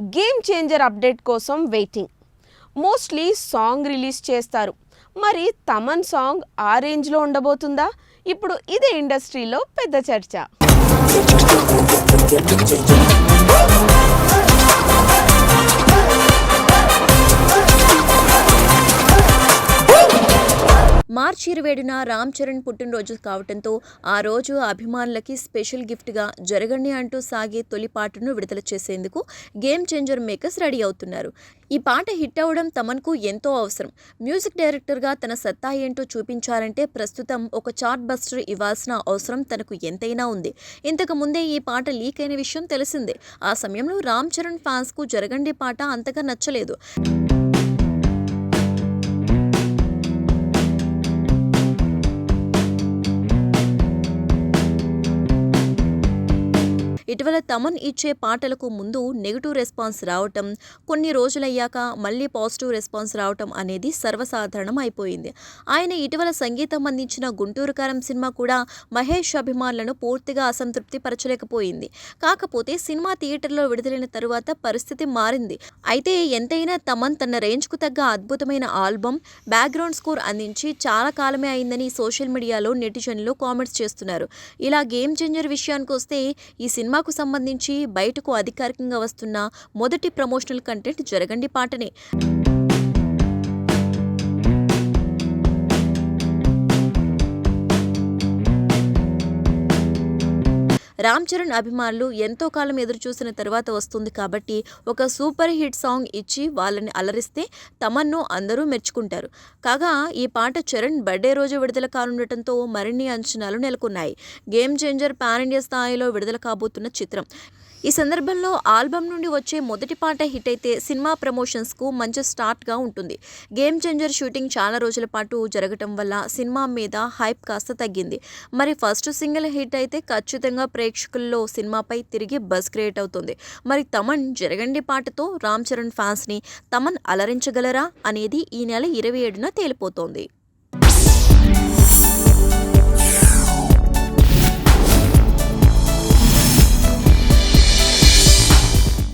Game changer update కోసం waiting. Mostly song release చేస్తారు. మరి తమన్ సాంగ్ ఆ రేంజ్లో ఉండబోతుందా? ఇప్పుడు ఇదే ఇండస్ట్రీలో పెద్ద చర్చ. మార్చి ఇరవైడున రామ్ చరణ్ పుట్టినరోజు కావడంతో ఆ రోజు అభిమానులకి స్పెషల్ గిఫ్ట్గా జరగండి అంటూ సాగే తొలి పాటను విడుదల చేసేందుకు గేమ్ చేంజర్ మేకర్స్ రెడీ అవుతున్నారు. ఈ పాట హిట్ అవ్వడం తమన్కు ఎంతో అవసరం. మ్యూజిక్ డైరెక్టర్గా తన సత్తా ఏంటో చూపించాలంటే ప్రస్తుతం ఒక చార్ట్ బస్టర్ ఇవ్వాల్సిన అవసరం తనకు ఎంతైనా ఉంది. ఇంతకు ముందే ఈ పాట లీక్ అయిన విషయం తెలిసిందే. ఆ సమయంలో రామ్ చరణ్ ఫ్యాన్స్కు జరగండి పాట అంతగా నచ్చలేదు. ఇటీవల తమన్ ఇచ్చే పాటలకు ముందు నెగిటివ్ రెస్పాన్స్ రావటం కొన్ని రోజులయ్యాక మళ్ళీ పాజిటివ్ రెస్పాన్స్ రావటం అనేది సర్వసాధారణం అయిపోయింది ఆయన ఇటీవల సంగీతం అందించిన గుంటూరు కారం సినిమా కూడా మహేష్ అభిమానులను పూర్తిగా అసంతృప్తి పరచలేకపోయింది కాకపోతే సినిమా థియేటర్లో విడుదలైన తరువాత పరిస్థితి మారింది. అయితే ఎంతైనా తమన్ తన రేంజ్కు తగ్గ అద్భుతమైన ఆల్బమ్ బ్యాక్గ్రౌండ్ స్కోర్ అందించి చాలా కాలమే అయిందని సోషల్ మీడియాలో నెటిజన్లు కామెంట్స్ చేస్తున్నారు. ఇలా గేమ్ చేంజర్ విషయానికి వస్తే ఈ సినిమా సినిమాకు సంబంధించి బయటకు అధికారికంగా వస్తున్న మొదటి ప్రమోషనల్ కంటెంట్ జరగండి పాటనే. రామ్ చరణ్ అభిమానులు ఎంతో కాలం ఎదురు చూసిన తర్వాత వస్తుంది కాబట్టి ఒక సూపర్ హిట్ సాంగ్ ఇచ్చి వాళ్ళని అలరిస్తే తమన్ను అందరూ మెచ్చుకుంటారు. కాగా ఈ పాట చరణ్ బర్త్డే రోజు విడుదల కానుండటంతో మరిన్ని అంచనాలు నెలకొన్నాయి. గేమ్ చేంజర్ పాన్ ఇండియా స్థాయిలో విడుదల కాబోతున్న చిత్రం. ఈ సందర్భంలో ఆల్బమ్ నుండి వచ్చే మొదటి పాట హిట్ అయితే సినిమా ప్రమోషన్స్కు మంచి స్టార్ట్గా ఉంటుంది. గేమ్ చేంజర్ షూటింగ్ చాలా రోజుల పాటు జరగటం వల్ల సినిమా మీద హైప్ కాస్త తగ్గింది. మరి ఫస్ట్ సింగిల్ హిట్ అయితే ఖచ్చితంగా ప్రేక్షకుల్లో సినిమాపై తిరిగి బస్ క్రియేట్ అవుతుంది. మరి తమన్ జరగండి పాటతో రామ్ చరణ్ ఫ్యాన్స్ని తమన్ అలరించగలరా అనేది ఈ నెల ఇరవై ఏడున తేలిపోతోంది.